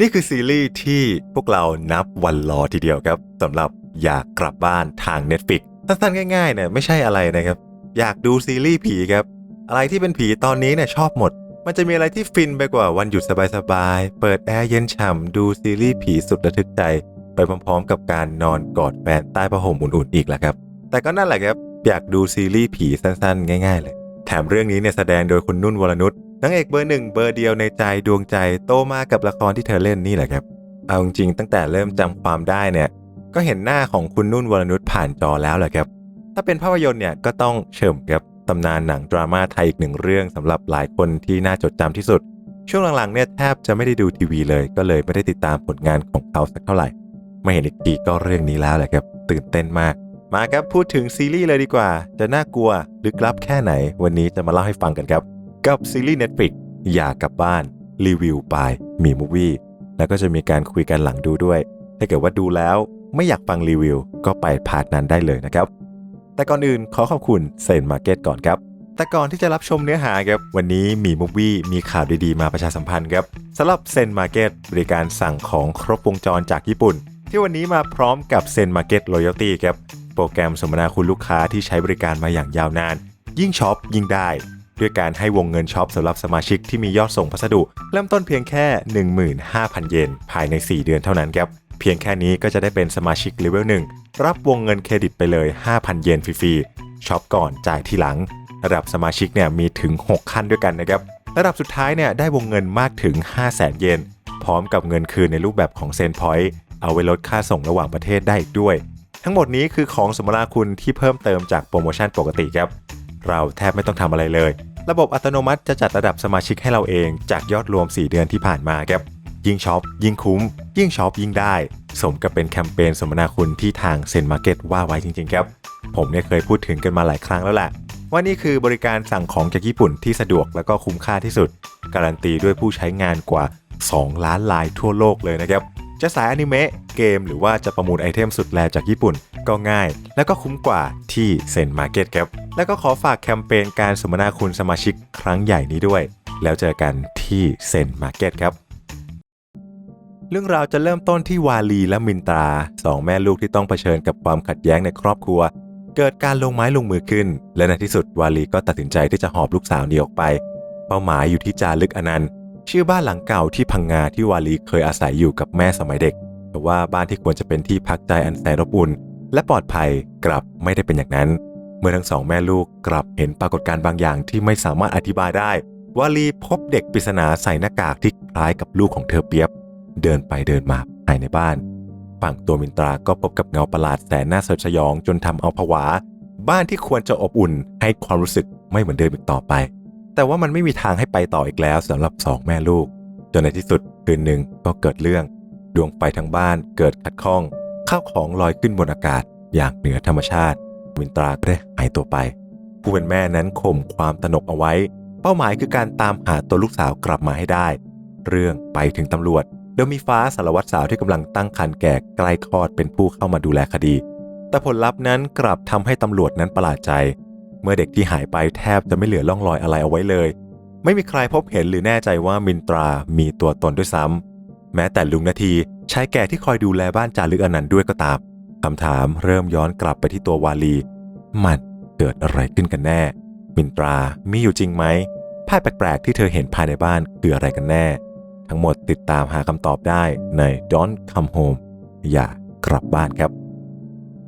นี่คือซีรีส์ที่พวกเรานับวันรอทีเดียวครับสำหรับอยากกลับบ้านทาง Netflix สั้นๆง่ายๆเนี่ยไม่ใช่อะไรนะครับ อยากดูซีรีส์ผีครับ อะไรที่เป็นผีตอนนี้เนี่ยชอบหมด มันจะมีอะไรที่ฟินไปกว่าวันหยุดสบายๆ เปิดแอร์เย็นฉ่ำดูซีรีส์ผีสุดระทึกใจ ไปพร้อมๆ กับการนอนกอดแฟนใต้ผ้าห่มอุ่นๆอีกแหละครับ แต่ก็นั่นแหละครับอยากดูซีรีส์ผีสั้นๆ ง่าย ๆ เลย แถมเรื่องนี้เนี่ยแสดงโดยคุณนุ่นวรนุช นางเอกเบอร์หนึ่งเบอร์เดียวในใจดวงใจโตมากับละครที่เธอเล่นนี่แหละครับ เอาจริงตั้งแต่เริ่มจำความได้เนี่ย ก็เห็นหน้าของคุณนุ่นวรนุชผ่านจอแล้วแหละครับ ถ้าเป็นภาพยนตร์เนี่ยก็ต้องเฉิมครับตำนานหนังดราม่าไทยอีกหนึ่งเรื่องสำหรับหลายคนที่น่าจดจำที่สุด ช่วงหลังๆเนี่ยแทบจะไม่ได้ดูทีวีเลย ก็เลยไม่ได้ติดตามผลงานของเขาสักเท่าไหร่ไม่เห็นอีกทีก็เรื่องนี้แล้วแหละครับ ตื่นเต้นมาก มาครับพูดถึงซีรีส์เลยดีกว่า จะน่ากลัวลึกลับแค่ไหน วันนี้จะมาเล่าให้ฟังกันครับ กับซีรีส์ Netflix อยากกลับบ้านรีวิวบายมีมูวี่แล้วก็จะมีการคุยกันหลังดูด้วย ถ้าเกิดว่าดูแล้วไม่อยากฟังรีวิว ก็ไปพาร์ทนั้นได้เลยนะครับ แต่ก่อนอื่นขอขอบคุณเซนมาร์เก็ตก่อนครับ แต่ก่อนที่จะรับชมเนื้อหาครับ วันนี้มีมูวี่มีข่าวดีๆ มาประชาสัมพันธ์ครับสำหรับเซนมาร์เก็ตบริการสั่งของครบวงจรจากญี่ปุ่น ที่วันนี้มาพร้อมกับเซนมาร์เก็ตรอยัลตี้ครับโปรแกรมสมนาคุณลูกค้าที่ใช้บริการมาอย่างยาวนาน ยิ่งช็อปยิ่งได้ ด้วยการให้วงเงินช็อปสำหรับสมาชิกที่มียอดส่งพัสดุ เริ่มต้นเพียงแค่ 15,000 เยนภายใน 4 เดือนเท่านั้นครับ เพียงแค่นี้ก็จะได้เป็นสมาชิกเลเวล1รับวงเงินเครดิตไปเลย 5,000 เยนฟรีๆช็อปก่อนจ่ายทีหลัง ระดับสมาชิกเนี่ยมีถึง 6 ขั้นด้วยกันนะครับระดับสุดท้ายเนี่ยได้วงเงินมากถึง 500,000 เยนพร้อมกับเงินคืนในรูปแบบของเซนพอยต์เอาไว้ลดค่าส่งระหว่างประเทศได้อีกด้วย ทั้งหมดนี้คือของสมนาคุณที่เพิ่มเติมจากโปรโมชั่นปกติครับ เราแทบไม่ต้องทำอะไรเลย ระบบอัตโนมัติจะจัดระดับสมาชิกให้เราเองจากยอดรวม 4 เดือนที่ผ่านมาครับ ยิ่งช็อป ยิ่งคุ้ม ยิ่งช็อปยิ่งได้ สมกับเป็นแคมเปญสมนาคุณที่ทางเซ็นมาร์เก็ตว่าไว้จริงๆครับ ผมเนี่ยเคยพูดถึงกันมาหลายครั้งแล้วแหละว่านี่คือบริการสั่งของจากญี่ปุ่นที่สะดวกและก็คุ้มค่าที่สุด การันตีด้วยผู้ใช้งานกว่า 2 ล้านลายทั่วโลกเลยนะครับจะสายอนิเมะเกมหรือว่าจะประมูลไอเทมสุดแลจากญี่ปุ่น ก็ง่าย และก็คุ้มกว่าที่เซ็นมาร์เก็ตครับ แล้วก็ขอฝากแคมเปญการสมนาคุณสมาชิกครั้งใหญ่นี้ด้วย แล้วเจอกันที่เซ็นมาร์เก็ตครับเรื่องราวจะเริ่มต้นที่วาลีและมินตราสองแม่ลูกที่ต้องเผชิญกับความขัดแย้งในครอบครัว เกิดการลงไม้ลงมือขึ้น และในที่สุดวาลีก็ตัดสินใจที่จะหอบลูกสาวหนีออกไป เป้าหมายอยู่ที่จารึกอนันต์ ชื่อบ้านหลังเก่าที่พังงาที่วาลีเคยอาศัยอยู่กับแม่สมัยเด็กแต่ว่าบ้านที่ควรจะเป็นที่พักใจอันแสนอบอุ่น และปลอดภัยกลับไม่ได้เป็นอย่างนั้น เมื่อทั้งสองแม่ลูกกลับเห็นปรากฏการณ์บางอย่างที่ไม่สามารถอธิบายได้วาลีพบเด็กปริศนาใส่หน้ากากที่คล้ายกับลูกของเธอเปียบ เดินไปเดินมาภายในบ้านฝั่งตัวมินตราก็พบกับเงาประหลาดแสนน่าสยดสยองจนทำเอาผวา บ้านที่ควรจะอบอุ่นให้ความรู้สึกไม่เหมือนเดิมอีกต่อไป แต่ว่ามันไม่มีทางให้ไปต่ออีกแล้วสำหรับสองแม่ลูกจนในที่สุดคืนหนึ่งก็เกิดเรื่อง ดวงไฟทั้งบ้านเกิดขัดข้อง ข้าวของลอยขึ้นบนอากาศอย่างเหนือธรรมชาติ มินตราก็ได้หายตัวไป ผู้เป็นแม่นั้นข่มความตนกเอาไว้ เป้าหมายคือการตามหาตัวลูกสาวกลับมาให้ได้ เรื่องไปถึงตำรวจโดยมีฟ้าสารวัตรสาวที่กำลังตั้งครรภ์แก่ใกล้คลอดเป็นผู้เข้ามาดูแลคดี แต่ผลลัพธ์นั้นกลับทำให้ตำรวจนั้นประหลาดใจ เมื่อเด็กที่หายไปแทบจะไม่เหลือร่องรอยอะไรเอาไว้เลย ไม่มีใครพบเห็นหรือแน่ใจว่ามินตรามีตัวตนด้วยซ้ำแม้แต่ลุงนาที ชายแก่ที่คอยดูแลบ้านจารึกอนันต์ด้วยก็ตามคำถามเริ่มย้อนกลับไปที่ตัววาลี มันเกิดอะไรขึ้นกันแน่ มินตรามีอยู่จริงไหมภาพแปลกๆที่เธอเห็นภายในบ้านคืออะไรกันแน่ ทั้งหมดติดตามหาคำตอบได้ใน Don't Come Home อย่ากลับบ้านครับ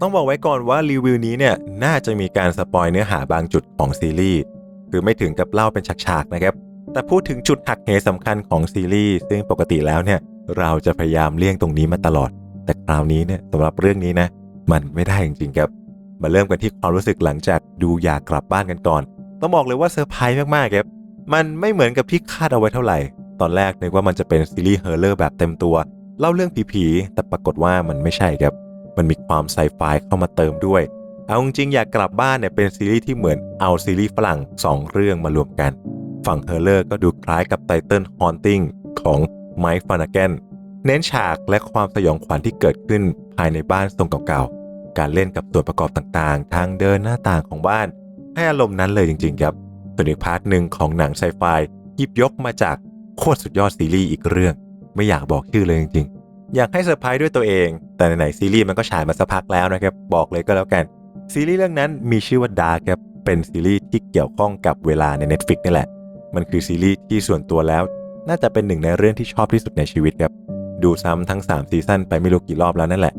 ต้องบอกไว้ก่อนว่ารีวิวนี้เนี่ยน่าจะมีการสปอยเนื้อหาบางจุดของซีรีส์คือไม่ถึงกับเล่าเป็นฉากๆนะครับ แต่พูดถึงจุดหักเหสำคัญของซีรีส์ซึ่งปกติแล้วเนี่ย เราจะพยายามเลี่ยงตรงนี้มาตลอด แต่คราวนี้เนี่ยสำหรับเรื่องนี้นะ มันไม่ได้จริงๆครับ มาเริ่มกันที่ความรู้สึกหลังจากดูอยากกลับบ้านกันก่อน ต้องบอกเลยว่าเซอร์ไพรส์มากๆครับ มันไม่เหมือนกับที่คาดเอาไว้เท่าไหร่ ตอนแรกนึกว่ามันจะเป็นซีรีส์เฮอร์เลอร์แบบเต็มตัว เล่าเรื่องผีๆ แต่ปรากฏว่ามันไม่ใช่ครับ มันมีความไซไฟเข้ามาเติมด้วย เอาจริงอยากกลับบ้านเนี่ยเป็นซีรีส์ที่เหมือนเอาซีรีส์ฝรั่ง 2 เรื่องมารวมกัน ฝั่งเฮอร์เลอร์ก็ดูคล้ายกับไตเติลฮอนติงของ ไมค์ฟานาแกนเน้นฉากและความสยองขวัญที่เกิดขึ้นภายในบ้านทรงเก่าๆ การเล่นกับส่วนประกอบต่างๆ ทางเดินหน้าต่างของบ้าน ให้อารมณ์นั้นเลยจริงๆครับส่วนอีกพาร์ทหนึ่งของหนังไซไฟหยิบยกมาจากโคตรสุดยอดซีรีส์อีกเรื่อง ไม่อยากบอกชื่อเลยจริงๆ อยากให้เซอร์ไพรส์ด้วยตัวเอง แต่ไหนๆซีรีส์มันก็ฉายมาสักพักแล้วนะครับ บอกเลยก็แล้วกัน ซีรีส์เรื่องนั้นมีชื่อว่า Dark ครับเป็นซีรีส์ที่เกี่ยวข้องกับเวลาใน Netflix นี่แหละ มันคือซีรีส์ที่ส่วนตัวแล้ว น่าจะเป็นหนึ่งในเรื่องที่ชอบที่สุดในชีวิตครับ ดูซ้ำทั้ง 3 ซีซั่นไปไม่รู้กี่รอบแล้วนั่นแหละ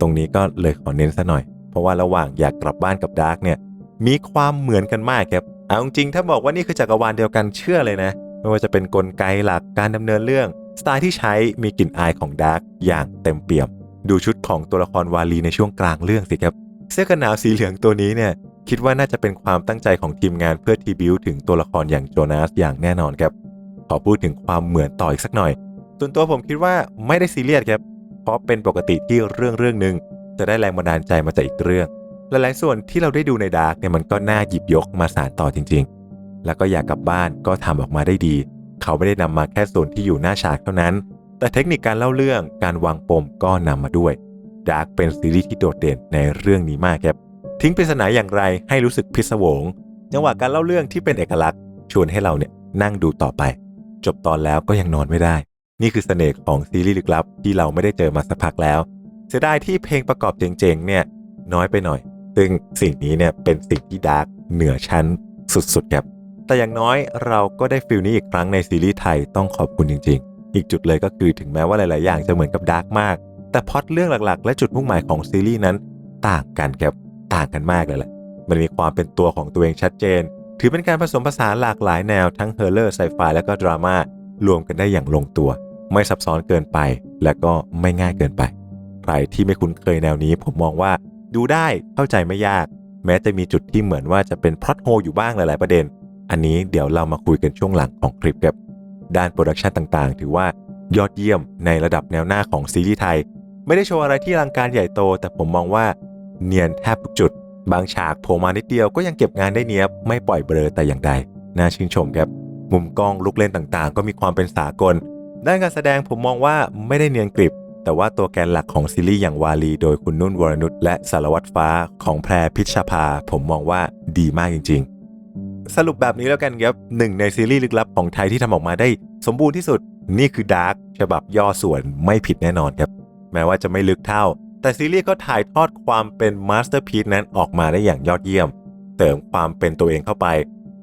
ตรงนี้ก็เลยขอเน้นซะหน่อย เพราะว่าระหว่างอยากกลับบ้านกับดาร์กเนี่ย มีความเหมือนกันมากครับ เอาจริงถ้าบอกว่านี่คือจักรวาลเดียวกันเชื่อเลยนะ ไม่ว่าจะเป็นนกลไกหลักการดำเนินเรื่อง สไตล์ที่ใช้มีกลิ่นอายของดาร์กอย่างเต็มเปี่ยม ดูชุดของตัวละครวาลีในช่วงกลางเรื่องสิครับ เสื้อกันหนาวสีเหลืองตัวนี้เนี่ยคิดว่าน่าจะเป็นความตั้งใจของทีมงานเพื่อทีบิวถึงตัวละครอย่างโจนาสอย่างแน่นอนครับ ขอพูดถึงความเหมือนต่ออีกสักหน่อย ส่วนตัวผมคิดว่าไม่ได้ซีเรียสครับ เพราะเป็นปกติที่เรื่องเรื่องหนึ่งจะได้แรงบันดาลใจมาจากอีกเรื่อง หลายๆส่วนที่เราได้ดูในดาร์กเนี่ยมันก็น่าหยิบยกมาสานต่อจริง ๆ แล้วก็อยากกลับบ้านก็ทำออกมาได้ดี เขาไม่ได้นำมาแค่ส่วนที่อยู่หน้าฉากเท่านั้น แต่เทคนิคการเล่าเรื่องการวางปมก็นำมาด้วยดาร์กเป็นซีรีส์ที่โดดเด่นในเรื่องนี้มากครับทิ้งปริศนาอย่างไรให้รู้สึกพิศวงจังหวะการเล่าเรื่องที่เป็นเอกลักษณ์ชวนให้เราเนี่ยนั่งดูต่อไป จบตอนแล้วก็ยังนอนไม่ได้ นี่คือเสน่ห์ของซีรีส์ลึกลับที่เราไม่ได้เจอมาสักพักแล้ว เสียดายที่เพลงประกอบเจ๋งๆเนี่ยน้อยไปหน่อย ซึ่งสิ่งนี้เนี่ยเป็นสิ่งที่ดาร์กเหนือชั้นสุดๆครับแต่อย่างน้อยเราก็ได้ฟิลนี้อีกครั้งในซีรีส์ไทยต้องขอบคุณจริง ๆ อีกจุดเลยก็คือถึงแม้ว่าหลาย ๆ อย่างจะเหมือนกับดาร์กมาก แต่พอตเรื่องหลักๆ และจุดมุ่งหมายของซีรีส์นั้น ต่างกันครับต่างกันมากเลยแหละมันมีความเป็นตัวของตัวเองชัดเจน ถือเป็นการผสมผสานหลากหลายแนวทั้งเฮอร์เลอร์ไซไฟและก็ดราม่ารวมกันได้อย่างลงตัว ไม่ซับซ้อนเกินไป และก็ไม่ง่ายเกินไป ใครที่ไม่คุ้นเคยแนวนี้ ผมมองว่าดูได้เข้าใจไม่ยาก แม้จะมีจุดที่เหมือนว่าจะเป็นพล็อตโฮอยู่บ้างหลาย ๆ ประเด็น อันนี้เดี๋ยวเรามาคุยกันช่วงหลังของคลิปครับด้านโปรดักชันต่าง ๆ ถือว่ายอดเยี่ยมในระดับแนวหน้าของซีรีส์ไทย ไม่ได้โชว์อะไรที่ลังการใหญ่โต แต่ผมมองว่าเนียนแทบทุกจุด บางฉากโผล่มานิดเดียวก็ยังเก็บงานได้เนียบไม่ปล่อยเบลอแต่อย่างใด น่าชื่นชมครับ มุมกล้องลุกเล่นต่างๆ ก็มีความเป็นสากล ด้านการแสดงผมมองว่าไม่ได้เนียนกริบ แต่ว่าตัวแกนหลักของซีรีส์อย่างวาลี โดยคุณนุ่นวรนุชและสารวัตรฟ้าของแพรพิชภา ผมมองว่าดีมากจริง ๆ สรุปแบบนี้แล้วกันครับหนึ่งในซีรีส์ลึกลับของไทยที่ทำออกมาได้สมบูรณ์ที่สุดนี่คือดาร์กฉบับย่อส่วนไม่ผิดแน่นอนครับแม้ว่าจะไม่ลึกเท่า แต่ซีรีส์ก็ถ่ายทอดความเป็นมาสเตอร์พี e นั้นออกมาได้อย่างยอดเยี่ยม เติมความเป็นตัวเองเข้าไป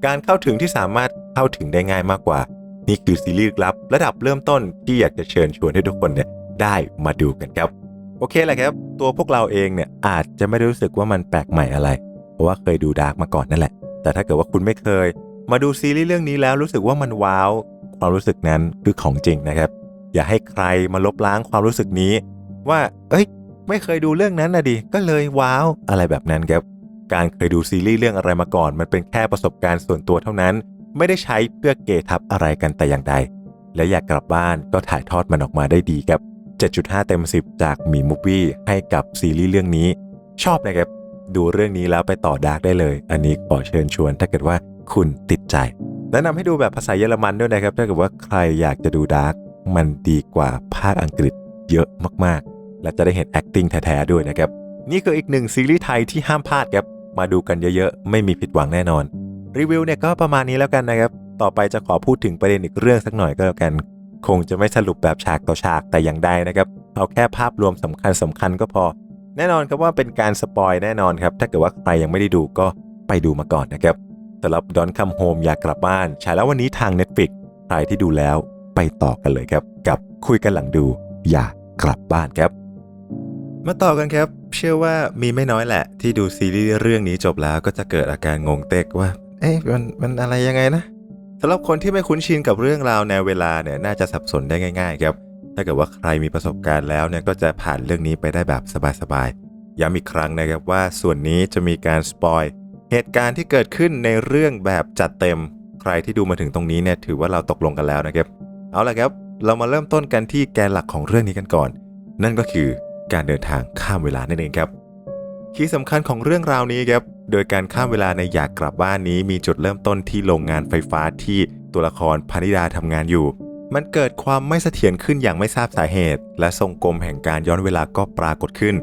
การเข้าถึงที่สามารถเข้าถึงได้ง่ายมากกว่า นี่คือซีรีส์ลับระดับเริ่มต้นที่อยากจะเชิญชวนให้ทุกคนเนี่ยได้มาดูกันครับ โอเคแหละครับ ตัวพวกเราเองเนี่ยอาจจะไม่ได้รู้สึกว่ามันแปลกใหม่อะไร เพราะว่าเคยดูดาร์กมาก่อนนั่นแหละ แต่ถ้าเกิดว่าคุณไม่เคย มาดูซีรีส์เรื่องนี้แล้วรู้สึกว่ามันว้าวความรู้สึกนั้นคือของจริงนะครับ อย่าให้ใครมาลบล้างความรู้สึกนี้ ว่า เอ้ย ไม่เคยดูเรื่องนั้นนะดิ ก็เลยว้าว อะไรแบบนั้นครับ การเคยดูซีรีส์เรื่องอะไรมาก่อน มันเป็นแค่ประสบการณ์ส่วนตัวเท่านั้น ไม่ได้ใช้เพื่อเกทับอะไรกันแต่อย่างใด และอยากกลับบ้านก็ถ่ายทอดมันออกมาได้ดีครับ 7.5 เต็ม 10 จากมีมูฟวี่ให้กับซีรีส์เรื่องนี้ ชอบนะครับ ดูเรื่องนี้แล้วไปต่อดาร์กได้เลย อันนี้ขอเชิญชวนถ้าเกิดว่าคุณติดใจ แนะนำให้ดูแบบภาษาเยอรมันด้วยนะครับ ถ้าเกิดว่าใครอยากจะดูดาร์กมันดีกว่าภาคอังกฤษเยอะมากๆ และจะได้เห็น acting แท้ๆด้วยนะครับ นี่คืออีกหนึ่งซีรีส์ไทยที่ห้ามพลาดครับ มาดูกันเยอะๆ ไม่มีผิดหวังแน่นอน รีวิวเนี่ยก็ประมาณนี้แล้วกันนะครับ ต่อไปจะขอพูดถึงประเด็นอีกเรื่องสักหน่อยก็แล้วกัน คงจะไม่สรุปแบบฉากต่อฉากแต่อย่างใดนะครับ เอาแค่ภาพรวมสำคัญสำคัญก็พอ แน่นอนครับว่าเป็นการสปอยแน่นอนครับ ถ้าเกิดว่าใครยังไม่ได้ดูก็ไปดูมาก่อนนะครับสำหรับดอนคัมโฮมอยากกลับบ้านฉายแล้ววันนี้ทาง Netflix ใครที่ดูแล้วไปต่อกันเลยครับ กับคุยกันหลังดู อยากกลับบ้านครับ มาต่อกันครับ เชื่อว่ามีไม่น้อยแหละ ที่ดูซีรีส์เรื่องนี้จบแล้วก็จะเกิดอาการงงเต็กว่า เอ๊ะมันมันอะไรยังไงนะสำหรับคนที่ไม่คุ้นชินกับเรื่องราวแนวเวลาเนี่ยน่าจะสับสนได้ง่ายๆครับถ้าเกิดว่าใครมีประสบการณ์แล้วเนี่ยก็จะผ่านเรื่องนี้ไปได้แบบสบายๆย้ำอีกครั้งนะครับว่าส่วนนี้จะมีการสปอยเหตุการณ์ที่เกิดขึ้นในเรื่องแบบจัดเต็ม ใครที่ดูมาถึงตรงนี้เนี่ยถือว่าเราตกลงกันแล้วนะครับ เอาละครับ เรามาเริ่มต้นกันที่แกนหลักของเรื่องนี้กันก่อน นั่นก็คือ การเดินทางข้ามเวลานั่นเองครับคีย์สำคัญของเรื่องราวนี้ครับ โดยการข้ามเวลาในอยากกลับบ้านนี้มีจุดเริ่มต้นที่โรงงานไฟฟ้าที่ตัวละครพานิดาทำงานอยู่ มันเกิดความไม่เสถียรขึ้นอย่างไม่ทราบสาเหตุ และทรงกลมแห่งการย้อนเวลาก็ปรากฏขึ้น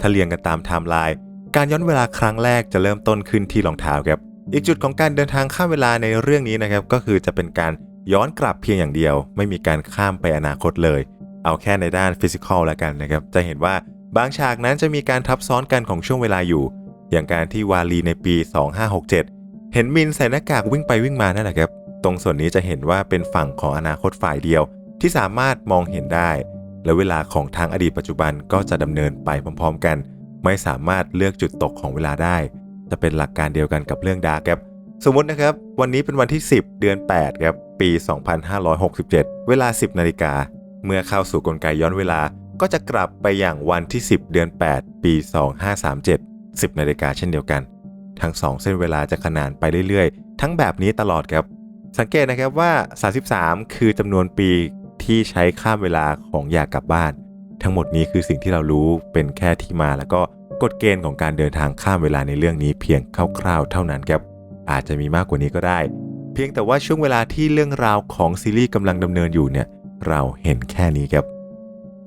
ถ้าเรียงกันตามไทม์ไลน์ การย้อนเวลาครั้งแรกจะเริ่มต้นขึ้นที่รองเท้าครับ อีกจุดของการเดินทางข้ามเวลาในเรื่องนี้นะครับ ก็คือจะเป็นการย้อนกลับเพียงอย่างเดียว ไม่มีการข้ามไปอนาคตเลย เอาแค่ในด้านฟิสิกอลแล้วกันนะครับ จะเห็นว่าบางฉากนั้นจะมีการทับซ้อนกันของช่วงเวลาอยู่ อย่างการที่วาลีในปี 2567 เห็นมินใส่หน้ากากวิ่งไปวิ่งมานั่นแหละครับ ตรงส่วนนี้จะเห็นว่าเป็นฝั่งของอนาคตฝ่ายเดียว ที่สามารถมองเห็นได้ และเวลาของทางอดีตปัจจุบันก็จะดำเนินไปพร้อม ๆ กัน ไม่สามารถเลือกจุดตกของเวลาได้ จะเป็นหลักการเดียวกันกับเรื่องดาร์กครับสมมตินะครับ วันนี้เป็นวันที่ 10 เดือน 8 ครับ ปี 2567 เวลา 10 นาฬิกา เมื่อเข้าสู่กลไกย้อนเวลาก็จะกลับไปอย่างวันที่ 10 เดือน 8 ปี 2537 10นาฬิกาเช่นเดียวกัน ทั้ง 2 เส้นเวลาจะขนานไปเรื่อยๆ ทั้งแบบนี้ตลอดครับ สังเกตนะครับว่า 33 คือจำนวนปีที่ใช้ข้ามเวลาของอยากกลับบ้าน ทั้งหมดนี้คือสิ่งที่เรารู้เป็นแค่ที่มาแล้วก็กฎเกณฑ์ของการเดินทางข้ามเวลาในเรื่องนี้เพียงคร่าวๆ เท่านั้นครับ อาจจะมีมากกว่านี้ก็ได้ เพียงแต่ว่าช่วงเวลาที่เรื่องราวของซีรีส์กำลังดำเนินอยู่เนี่ย เราเห็นแค่นี้ครับ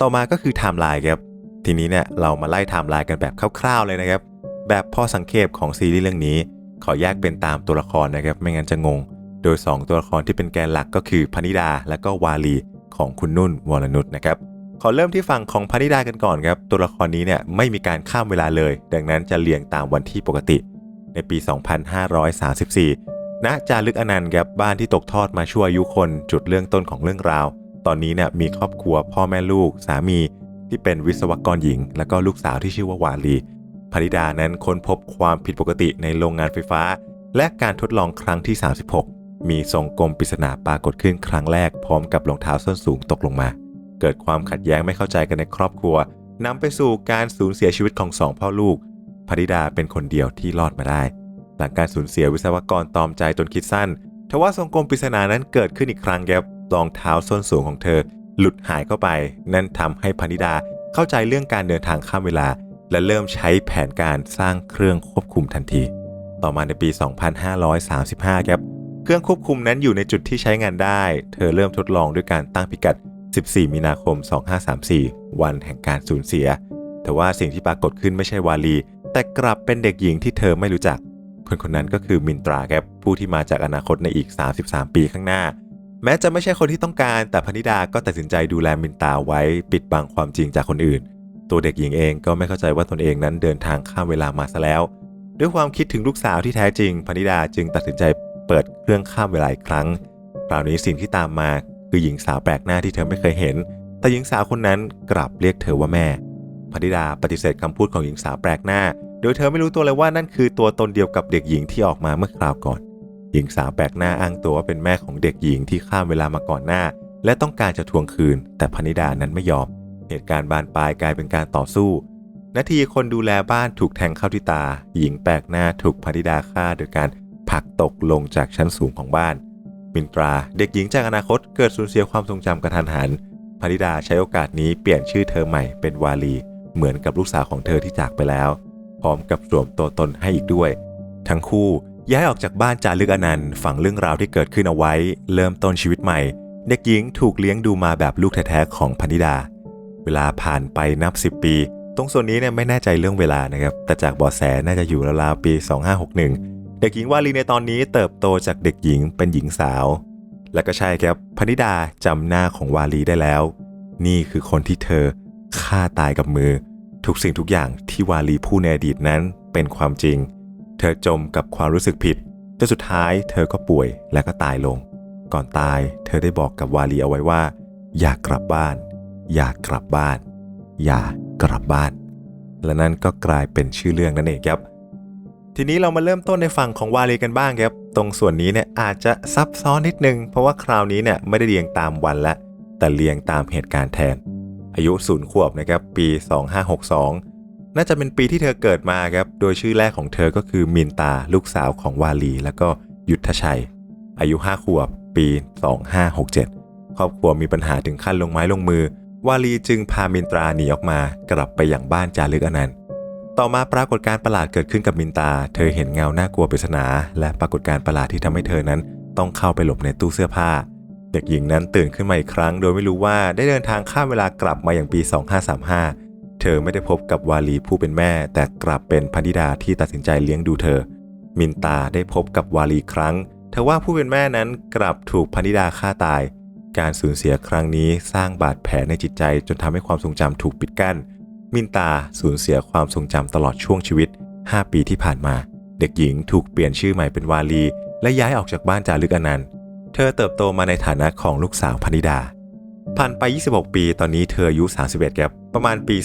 ต่อมาก็คือไทม์ไลน์ครับ ทีนี้เนี่ยเรามาไล่ไทม์ไลน์กันแบบคร่าวๆเลยนะครับ แบบพ่อสังเกตของซีรีส์เรื่องนี้ ขอแยกเป็นตามตัวละครนะครับ ไม่งั้นจะงง โดย 2 ตัวละครที่เป็นแกนหลักก็คือพนิดาและก็วาลีของคุณนุ่นวรนุชนะครับ ขอเริ่มที่ฝั่งของพนิดากันก่อนครับ ตัวละครนี้เนี่ยไม่มีการข้ามเวลาเลย ดังนั้นจะเรียงตามวันที่ปกติ ในปี 2534ณจารึกอนันต์ครับบ้านที่ตกทอดมาชั่วอายุคนจุดเรื่องต้นของเรื่องราว ตอนนี้เนี่ยมีครอบครัวพ่อแม่ลูกสามีที่เป็นวิศวกรหญิง และก็ลูกสาวที่ชื่อว่าวาลีพนิดานั้นค้นพบความผิดปกติในโรงงานไฟฟ้า และการทดลองครั้งที่ 36 มีทรงกลมปริศนาปรากฏขึ้นครั้งแรกพร้อมกับรองเท้าส้นสูงตกลงมา เกิดความขัดแย้งไม่เข้าใจกันในครอบครัวนำไปสู่การสูญเสียชีวิตของสองพ่อลูกพนิดาเป็นคนเดียวที่รอดมาได้ หลังการสูญเสียวิศวกรตอมใจจนคิดสั้นทว่าทรงกลมปริศนานั้นเกิดขึ้นอีกครั้งครับ รองเท้าส้นสูงของเธอ หลุดหายเข้าไป นั่นทำให้พนิดาเข้าใจเรื่องการเดินทางข้ามเวลา และเริ่มใช้แผนการสร้างเครื่องควบคุมทันที ต่อมาในปี 2535 ครับเครื่องควบคุมนั้นอยู่ในจุดที่ใช้งานได้ เธอเริ่มทดลองด้วยการตั้งพิกัด 14 มีนาคม 2534 วันแห่งการสูญเสีย แต่ว่าสิ่งที่ปรากฏขึ้นไม่ใช่วาลี แต่กลับเป็นเด็กหญิงที่เธอไม่รู้จัก คนคนนั้นก็คือมินตราครับผู้ที่มาจากอนาคตในอีก 33 ปีข้างหน้า แม้จะไม่ใช่คนที่ต้องการ แต่พนิดาก็ตัดสินใจดูแลมินตาไว้ปิดบังความจริงจากคนอื่น ตัวเด็กหญิงเองก็ไม่เข้าใจว่าตนเองนั้นเดินทางข้ามเวลามาซะแล้ว ด้วยความคิดถึงลูกสาวที่แท้จริงพนิดาจึงตัดสินใจเปิดเครื่องข้ามเวลาอีกครั้งคราวนี้สิ่งที่ตามมาคือหญิงสาวแปลกหน้าที่เธอไม่เคยเห็น แต่หญิงสาวคนนั้นกลับเรียกเธอว่าแม่พนิดาปฏิเสธคำพูดของหญิงสาวแปลกหน้า โดยเธอไม่รู้ตัวเลยว่านั่นคือตัวตนเดียวกับเด็กหญิงที่ออกมาเมื่อคราวก่อน หญิงสาวแปลกหน้าอ้างตัวว่าเป็นแม่ของเด็กหญิงที่ข้ามเวลามาก่อนหน้า และต้องการจะทวงคืน แต่พนิดานั้นไม่ยอม เหตุการณ์บานปลายกลายเป็นการต่อสู้ นาทีคนดูแลบ้านถูกแทงเข้าที่ตา หญิงแปลกหน้าถูกพนิดาฆ่าโดยการผลักตกลงจากชั้นสูงของบ้าน มินตราเด็กหญิงจากอนาคตเกิดสูญเสียความทรงจำกระทันหันพนิดาใช้โอกาสนี้เปลี่ยนชื่อเธอใหม่เป็นวาลี เหมือนกับลูกสาวของเธอที่จากไปแล้ว พร้อมกับสวมตัวตนให้อีกด้วย ทั้งคู่ ย้ายออกจากบ้านจารึกอนันต์ฝังเรื่องราวที่เกิดขึ้นเอาไว้ เริ่มต้นชีวิตใหม่ เด็กหญิงถูกเลี้ยงดูมาแบบลูกแท้ๆของพนิดา เวลาผ่านไปนับ 10 ปี ตรงส่วนนี้เนี่ยไม่แน่ใจเรื่องเวลานะครับ แต่จากบาะแสน่าจะอยู่ราวๆปี 2561 เด็กหญิงวาลีในตอนนี้เติบโตจากเด็กหญิงเป็นหญิงสาว และก็ใช่ครับพนิดาจำหน้าของวาลีได้แล้ว นี่คือคนที่เธอฆ่าตายกับมือ ทุกสิ่งทุกอย่างที่วาลีพูดในอดีตนั้นเป็นความจริง เธอจมกับความรู้สึกผิดจนสุดท้ายเธอก็ป่วยและก็ตายลง ก่อนตายเธอได้บอกกับวาลีเอาไว้ว่า อยากกลับบ้าน อยากกลับบ้าน อยากกลับบ้าน และนั่นก็กลายเป็นชื่อเรื่องนั่นเองครับทีนี้เรามาเริ่มต้นในฝั่งของวาลีกันบ้างครับ ตรงส่วนนี้เนี่ยอาจจะซับซ้อนนิดนึง เพราะว่าคราวนี้เนี่ยไม่ได้เรียงตามวันละ แต่เรียงตามเหตุการณ์แทน อายุศูนย์ขวบนะครับปี 2562 น่าจะเป็นปีที่เธอเกิดมาครับ โดยชื่อแรกของเธอก็คือมินตาลูกสาวของวาลี แล้วก็ยุทธชัย อายุ 5 ขวบ ปี 2567 ครอบครัวมีปัญหาถึงขั้นลงไม้ลงมือ วาลีจึงพามินตราหนีออกมากลับไปอย่างบ้านจารึกอนันต์ ต่อมาปรากฏการประหลาดเกิดขึ้นกับมินตา เธอเห็นเงาน่ากลัวปริศนา และปรากฏการประหลาดที่ทำให้เธอนั้นต้องเข้าไปหลบในตู้เสื้อผ้า เด็กหญิงนั้นตื่นขึ้นมาอีกครั้ง โดยไม่รู้ว่าได้เดินทางข้ามเวลากลับมาอย่างปี 2535 เธอไม่ได้พบกับวาลีผู้เป็นแม่ แต่กลับเป็นพันธิดาที่ตัดสินใจเลี้ยงดูเธอ มินตาได้พบกับวาลีครั้งทว่าผู้เป็นแม่นั้นกลับถูกพันธิดาฆ่าตาย การสูญเสียครั้งนี้สร้างบาดแผลในจิตใจจนทำให้ความทรงจำถูกปิดกั้น มินตาสูญเสียความทรงจำตลอดช่วงชีวิต 5 ปีที่ผ่านมา เด็กหญิงถูกเปลี่ยนชื่อใหม่เป็นวาลี และย้ายออกจากบ้านจารึกอนันต์ เธอเติบโตมาในฐานะของลูกสาวพนิดา ผ่านไป 26 ปี ตอนนี้เธออายุ 31ครับ ประมาณปี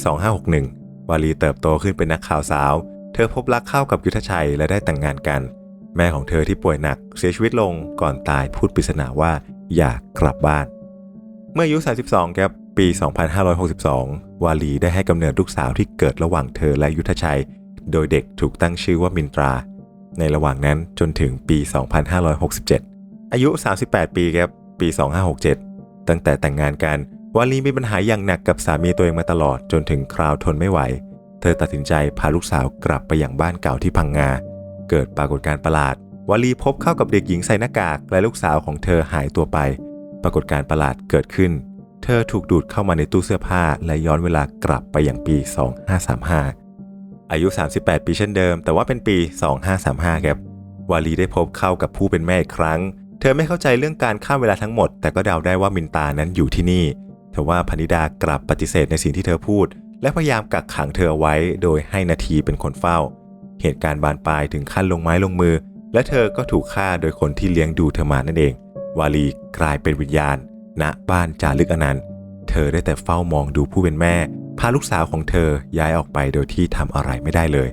2561 วาลีเติบโตขึ้นเป็นนักข่าวสาว เธอพบรักเข้ากับยุทธชัยและได้แต่งงานกัน แม่ของเธอที่ป่วยหนักเสียชีวิตลงก่อนตายพูดปริศนาว่าอยากกลับบ้าน เมื่ออายุ 32 ครับ ปี 2562 วาลีได้ให้กำเนิดลูกสาวที่เกิดระหว่างเธอและยุทธชัย โดยเด็กถูกตั้งชื่อว่ามินตรา ในระหว่างนั้นจนถึงปี 2567 อายุ 38 ปีครับ ปี 2567 ตั้งแต่แต่งงานกันวาลีมีปัญหาอย่างหนักกับสามีตัวเองมาตลอดจนถึงคราวทนไม่ไหว เธอตัดสินใจพาลูกสาวกลับไปยังบ้านเก่าที่พังงา เกิดปรากฏการณ์ประหลาดวาลีพบเข้ากับเด็กหญิงใส่หน้ากากและลูกสาวของเธอหายตัวไป ปรากฏการณ์ประหลาดเกิดขึ้น เธอถูกดูดเข้ามาในตู้เสื้อผ้า และย้อนเวลากลับไปอย่างปี 2535 อายุ 38 ปีเช่นเดิม แต่ว่าเป็นปี 2535 ครับวาลีได้พบเข้ากับผู้เป็นแม่อีกครั้ง เธอไม่เข้าใจเรื่องการข้ามเวลาทั้งหมด แต่ก็เดาได้ว่ามินตานั้นอยู่ที่นี่แต่ว่าพนิดากลับปฏิเสธในสิ่งที่เธอพูด และพยายามกักขังเธอเอาไว้ โดยให้นาทีเป็นคนเฝ้า เหตุการณ์บานปลายถึงขั้นลงไม้ลงมือ และเธอก็ถูกฆ่าโดยคนที่เลี้ยงดูเธอมานั่นเอง วาลีกลายเป็นวิญญาณ ณบ้านจารึกอนันต์เธอได้แต่เฝ้ามองดูผู้เป็นแม่ พาลูกสาวของเธอย้ายออกไปโดยที่ทำอะไรไม่ได้เลย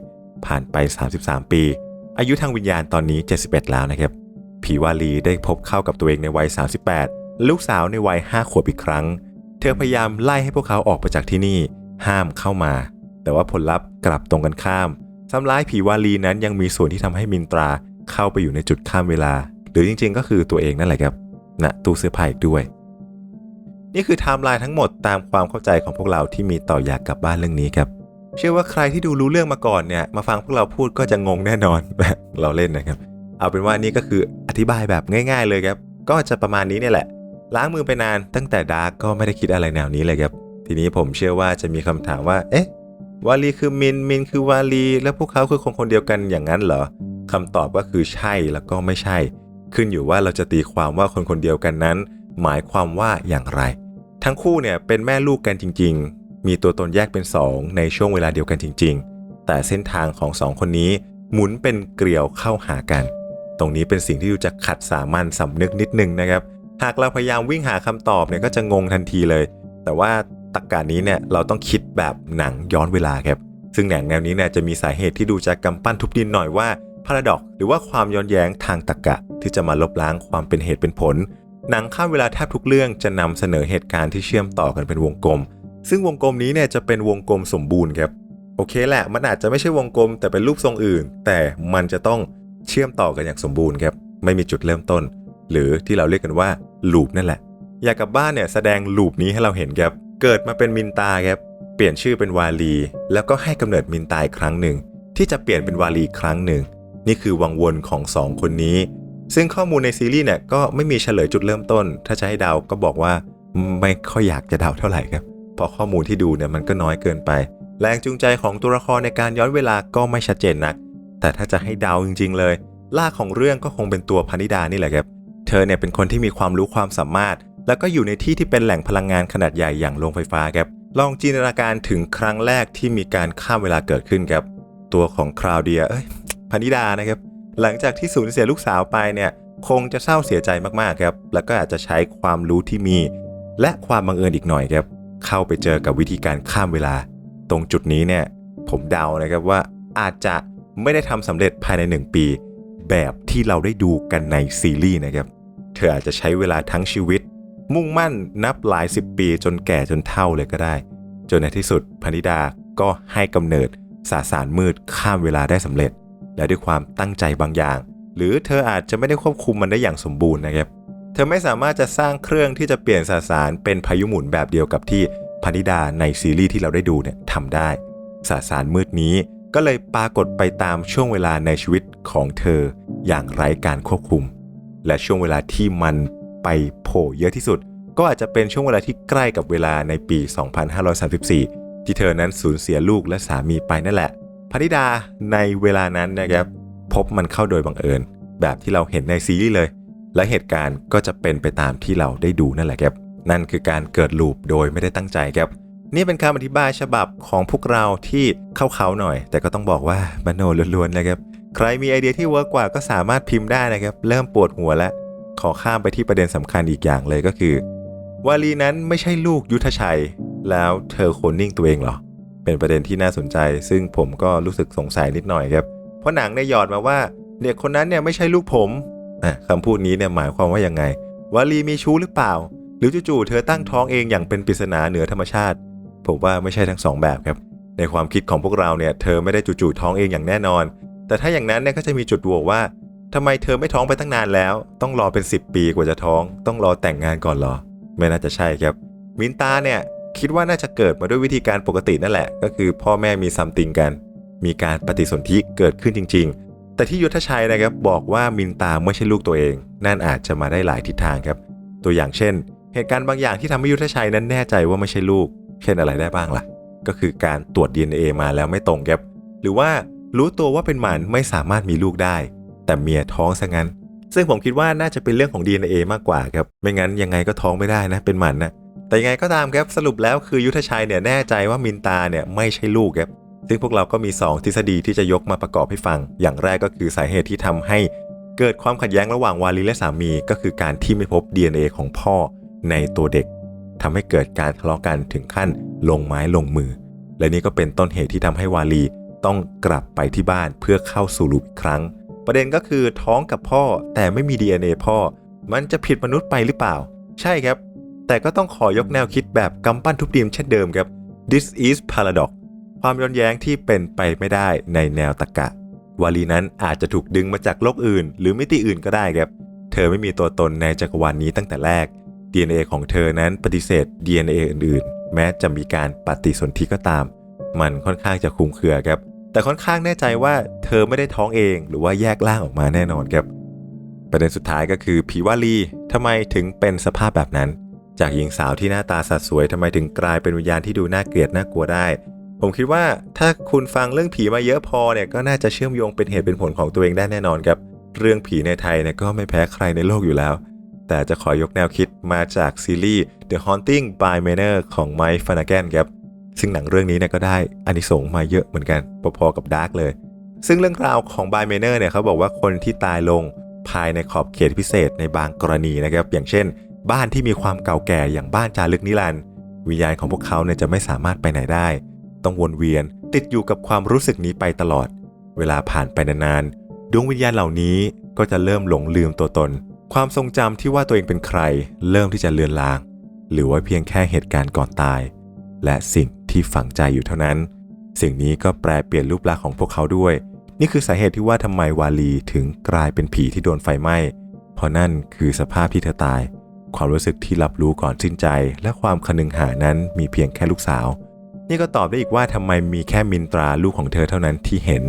ผ่านไป 33 ปี อายุทางวิญญาณตอนนี้ 71 แล้วนะครับ ผีวาลีได้พบเข้ากับตัวเองในวัย 38 ลูกสาวในวัย 5 ขวบอีกครั้ง เธอพยายามไล่ให้พวกเขาออกไปจากที่นี่ ห้ามเข้ามา แต่ว่าผลลัพธ์กลับตรงกันข้ามซ้ำร้ายผีวาลีนั้นยังมีส่วนที่ทำให้มินตราเข้าไปอยู่ในจุดข้ามเวลา หรือจริงๆ ก็คือตัวเองนั่นแหละครับณตู้เสื้อผ้าอีกด้วย นี่คือไทม์ไลน์ทั้งหมดตามความเข้าใจของพวกเราที่มีต่ออยากกลับบ้านเรื่องนี้ครับเชื่อว่าใครที่ดูรู้เรื่องมาก่อนเนี่ยมาฟังพวกเราพูดก็จะงงแน่นอน เราเล่นนะครับ เอาเป็นว่านี่ก็คืออธิบายแบบง่าย ๆ เลยครับ ก็จะประมาณนี้เนี่ยแหละ ล้างมือไปนานตั้งแต่ดาร์กก็ไม่ได้คิดอะไรแนวนี้เลยครับ ทีนี้ผมเชื่อว่าจะมีคำถามว่า เอ๊ะ วาลีคือมิน มินคือวาลี แล้วพวกเขาคือคนคนเดียวกันอย่างนั้นเหรอคำตอบก็คือใช่แล้วก็ไม่ใช่ ขึ้นอยู่ว่าเราจะตีความว่าคนคนเดียวกันนั้น หมายความว่าอย่างไร ทั้งคู่เนี่ยเป็นแม่ลูกกันจริง ๆ มีตัวตนแยกเป็นสองในช่วงเวลาเดียวกันจริง ๆ แต่เส้นทางของสองคนนี้หมุนเป็นเกลียวเข้าหากัน ตรงนี้เป็นสิ่งที่ดูจะขัดสามัญสำนึกนิดนึงนะครับ หากเราพยายามวิ่งหาคำตอบเนี่ยก็จะงงทันทีเลย แต่ว่าตรกกานี้เนี่ยเราต้องคิดแบบหนังย้อนเวลาครับ ซึ่งหนังแนวนี้เนี่ยจะมีสาเหตุที่ดูจะกำปั้นทุบดินหน่อยว่าพาราดอกหรือว่าความย้อนแย้งทางตรรกะ ที่จะมาลบล้างความเป็นเหตุเป็นผล หนังข้ามเวลาแทบทุกเรื่องจะนำเสนอเหตุการณ์ที่เชื่อมต่อกันเป็นวงกลม ซึ่งวงกลมนี้เนี่ยจะเป็นวงกลมสมบูรณ์ครับ โอเคแหละ มันอาจจะไม่ใช่วงกลมแต่เป็นรูปทรงอื่น แต่มันจะต้อง เชื่อมต่อกันอย่างสมบูรณ์ครับไม่มีจุดเริ่มต้น หรือที่เราเรียกกันว่าลูปนั่นแหละ อยากกลับบ้านเนี่ยแสดงลูปนี้ให้เราเห็นครับเกิดมาเป็นมินตาครับเปลี่ยนชื่อเป็นวาลี แล้วก็ให้กำเนิดมินตาอีกครั้งหนึ่ง ที่จะเปลี่ยนเป็นวาลีครั้งหนึ่ง นี่คือวังวนของสองคนนี้ ซึ่งข้อมูลในซีรีส์เนี่ยก็ไม่มีเฉลยจุดเริ่มต้น ถ้าจะให้เดาก็บอกว่าไม่ค่อยอยากจะเดาเท่าไหร่ครับเพราะข้อมูลที่ดูเนี่ยมันก็น้อยเกินไป แรงจูงใจของตัวละครในการย้อนเวลาก็ไม่ชัดเจนนัก แต่ถ้าจะให้เดาจริง ๆ เลยล่ากของเรื่องก็คงเป็นตัวพนิดานี่แหละครับ เธอเนี่ยเป็นคนที่มีความรู้ความสามารถ แล้วก็อยู่ในที่ที่เป็นแหล่งพลังงานขนาดใหญ่อย่างโรงไฟฟ้าครับ ลองจินตนาการถึงครั้งแรกที่มีการข้ามเวลาเกิดขึ้นครับ ตัวของคราวเดียเอ้ยพนิดานะครับ หลังจากที่สูญเสียลูกสาวไปเนี่ย คงจะเศร้าเสียใจมากๆครับ แล้วก็อาจจะใช้ความรู้ที่มี และความบังเอิญอีกหน่อยครับ เข้าไปเจอกับวิธีการข้ามเวลา ตรงจุดนี้เนี่ย ผมเดานะครับว่าอาจจะ ไม่ได้ทำสำเร็จภายใน 1 ปี แบบที่เราได้ดูกันในซีรีส์นะครับ เธออาจจะใช้เวลาทั้งชีวิต มุ่งมั่นนับหลายสิบปีจนแก่จนเฒ่าเลยก็ได้ จนในที่สุดพนิดาก็ให้กำเนิดสาสารมืดข้ามเวลาได้สำเร็จ และด้วยความตั้งใจบางอย่าง หรือเธออาจจะไม่ได้ควบคุมมันได้อย่างสมบูรณ์นะครับ เธอไม่สามารถจะสร้างเครื่องที่จะเปลี่ยนสสารเป็นพายุหมุนแบบเดียวกับที่พนิดาในซีรีส์ที่เราได้ดูเนี่ยทำได้สสารมืดนี้ ก็เลยปรากฏไปตามช่วงเวลาในชีวิตของเธออย่างไร้การควบคุม และช่วงเวลาที่มันไปโผล่เยอะที่สุด ก็อาจจะเป็นช่วงเวลาที่ใกล้กับเวลาในปี 2534 ที่เธอนั้นสูญเสียลูกและสามีไปนั่นแหละพนิดาในเวลานั้นนะครับพบมันเข้าโดยบังเอิญ แบบที่เราเห็นในซีรีส์เลย และเหตุการณ์ก็จะเป็นไปตามที่เราได้ดูนั่นแหละครับนั่นคือการเกิดลูปโดยไม่ได้ตั้งใจครับ นี่เป็นคำอธิบายฉบับของพวกเราที่เข้าเขาหน่อย แต่ก็ต้องบอกว่ามโนล้วนๆนะครับ ใครมีไอเดียที่เวิร์กกว่าก็สามารถพิมพ์ได้นะครับ เริ่มปวดหัวแล้ว ขอข้ามไปที่ประเด็นสำคัญอีกอย่างเลยก็คือ วาลีนั้นไม่ใช่ลูกยุทธชัย แล้วเธอโคนนิ่งตัวเองเหรอ เป็นประเด็นที่น่าสนใจ ซึ่งผมก็รู้สึกสงสัยนิดหน่อยครับ เพราะหนังเนี่ยหยอดมาว่าเด็กคนนั้นเนี่ยไม่ใช่ลูกผมอะคำพูดนี้เนี่ยหมายความว่ายังไงวาลีมีชู้หรือเปล่า หรือจู่ๆเธอตั้งท้องเองอย่างเป็นปริศนาเหนือธรรมชาติ ผมว่าไม่ใช่ทั้งสองแบบครับ ในความคิดของพวกเราเนี่ยเธอไม่ได้จู่ๆท้องเองอย่างแน่นอน แต่ถ้าอย่างนั้นเนี่ยก็จะมีจุดโหวว่าทำไมเธอไม่ท้องไปตั้งนานแล้ว ต้องรอเป็น 10 ปีกว่าจะท้อง ต้องรอแต่งงานก่อนหรอ ไม่น่าจะใช่ครับ มินตาเนี่ยคิดว่าน่าจะเกิดมาด้วยวิธีการปกตินั่นแหละ ก็คือพ่อแม่มีซัมติงกัน มีการปฏิสนธิเกิดขึ้นจริง ๆ แต่ที่ยุทธชัยนะครับบอกว่ามินตาไม่ใช่ลูกตัวเอง นั่นอาจจะมาได้หลายทิศทางครับ ตัวอย่างเช่น เหตุการณ์บางอย่างที่ทำให้ยุทธชัยนั้นแน่ใจว่าไม่ใช่ลูก เช่นอะไรได้บ้างล่ะ ก็คือการตรวจ DNA มาแล้วไม่ตรงครับ หรือว่ารู้ตัวว่าเป็นหมันไม่สามารถมีลูกได้ แต่เมียท้องซะงั้น ซึ่งผมคิดว่าน่าจะเป็นเรื่องของ DNA มากกว่าครับ ไม่งั้นยังไงก็ท้องไม่ได้นะ เป็นหมันนะ แต่ยังไงก็ตามครับสรุปแล้วคือยุทธชัยเนี่ยแน่ใจว่ามินตาเนี่ยไม่ใช่ลูกครับ ซึ่งพวกเราก็มี 2 ทฤษฎีที่จะยกมาประกอบให้ฟัง อย่างแรกก็คือสาเหตุที่ทำให้เกิดความขัดแย้งระหว่างวาลีและสามี ก็คือการที่ไม่พบ DNA ของพ่อในตัวเด็ก ทำให้เกิดการทะเลาะกันถึงขั้นลงไม้ลงมือ และนี่ก็เป็นต้นเหตุที่ทำให้วาลีต้องกลับไปที่บ้านเพื่อเข้าสู่ลูปอีกครั้ง ประเด็นก็คือท้องกับพ่อแต่ไม่มี DNA พ่อ มันจะผิดมนุษย์ไปหรือเปล่า ใช่ครับ แต่ก็ต้องขอยกแนวคิดแบบกำปั้นทุบดิมเช่นเดิมครับ this is paradox ความย้อนแย้งที่เป็นไปไม่ได้ในแนวตรรกะ วาลีนั้นอาจจะถูกดึงมาจากโลกอื่น หรือมิติอื่นก็ได้ครับ เธอไม่มีตัวตนในจักรวาลนนี้ตั้งแต่แรก DNA ของเธอนั้นปฏิเสธ DNA อื่นๆ แม้จะมีการปฏิสนธิก็ตาม มันค่อนข้างจะคลุมเครือครับ แต่ค่อนข้างแน่ใจว่าเธอไม่ได้ท้องเองหรือว่าแยกล่างออกมาแน่นอนครับ ประเด็นสุดท้ายก็คือผีวาลีทำไมถึงเป็นสภาพแบบนั้น จากหญิงสาวที่หน้าตาสัดสวยทำไมถึงกลายเป็นวิญญาณที่ดูน่าเกลียดน่ากลัวได้ ผมคิดว่าถ้าคุณฟังเรื่องผีมาเยอะพอเนี่ยก็น่าจะเชื่อมโยงเป็นเหตุเป็นผลของตัวเองได้แน่นอนครับ เรื่องผีในไทยเนี่ยก็ไม่แพ้ใครในโลกอยู่แล้ว แต่จะขอยกแนวคิดมาจากซีรีส์ The Haunting by Manor ของ Mike Flanagan ครับ ซึ่งหนังเรื่องนี้เนี่ยก็ได้อานิสงส์มาเยอะเหมือนกัน พอๆกับ Dark เลย ซึ่งเรื่องราวของ by Manor เนี่ยเขาบอกว่าคนที่ตายลงภายในขอบเขตพิเศษในบางกรณีนะครับ อย่างเช่น บ้านที่มีความเก่าแก่อย่างบ้านจารึกนิรันดร์วิญญาณของพวกเขาเนี่ยจะไม่สามารถไปไหนได้ ต้องวนเวียนติดอยู่กับความรู้สึกนี้ไปตลอด เวลาผ่านไปนานๆดวงวิญญาณเหล่านี้ก็จะเริ่มหลงลืมตัวตน ความทรงจำที่ว่าตัวเองเป็นใคร เริ่มที่จะเลือนลาง หรือว่าเพียงแค่เหตุการณ์ก่อนตาย และสิ่งที่ฝังใจอยู่เท่านั้น สิ่งนี้ก็แปลเปลี่ยนรูปลักษณ์ของพวกเขาด้วย นี่คือสาเหตุที่ว่าทำไมวาลีถึงกลายเป็นผีที่โดนไฟไหม้ เพราะนั่นคือสภาพที่เธอตาย ความรู้สึกที่รับรู้ก่อนสิ้นใจ และความคนึงหานั้นมีเพียงแค่ลูกสาว นี่ก็ตอบได้อีกว่าทำไมมีแค่มินตราลูกของเธอเท่านั้นที่เห็น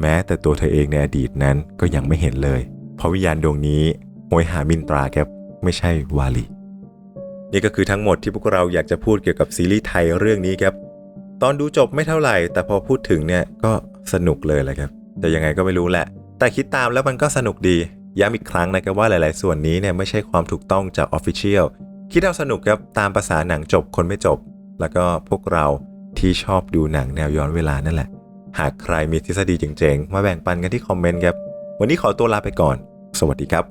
แม้แต่ตัวเธอเองในอดีตนั้นก็ยังไม่เห็นเลย เพราะวิญญาณดวงนี้ หยหามินตราครับไม่ใช่วาลี นี่ก็คือทั้งหมดที่พวกเราอยากจะพูดเกี่ยวกับซีรีส์ไทยเรื่องนี้ครับ ตอนดูจบไม่เท่าไหร่ แต่พอพูดถึงเนี่ยก็สนุกเลยแหละครับแต่ยังไงก็ไม่รู้แหละ แต่คิดตามแล้วมันก็สนุกดี ย้ำอีกครั้งนะครับว่าหลาย ๆ ส่วนนี้เนี่ยไม่ใช่ความถูกต้องจากออฟฟิเชียลคิดเอาสนุกครับตามภาษาหนังจบคนไม่จบ แล้วก็พวกเราที่ชอบดูหนังแนวย้อนเวลานั่นแหละ หากใครมีทฤษฎีเจ๋ง ๆ มาแบ่งปันกันที่คอมเมนต์ครับ วันนี้ขอตัวลาไปก่อน สวัสดีครับ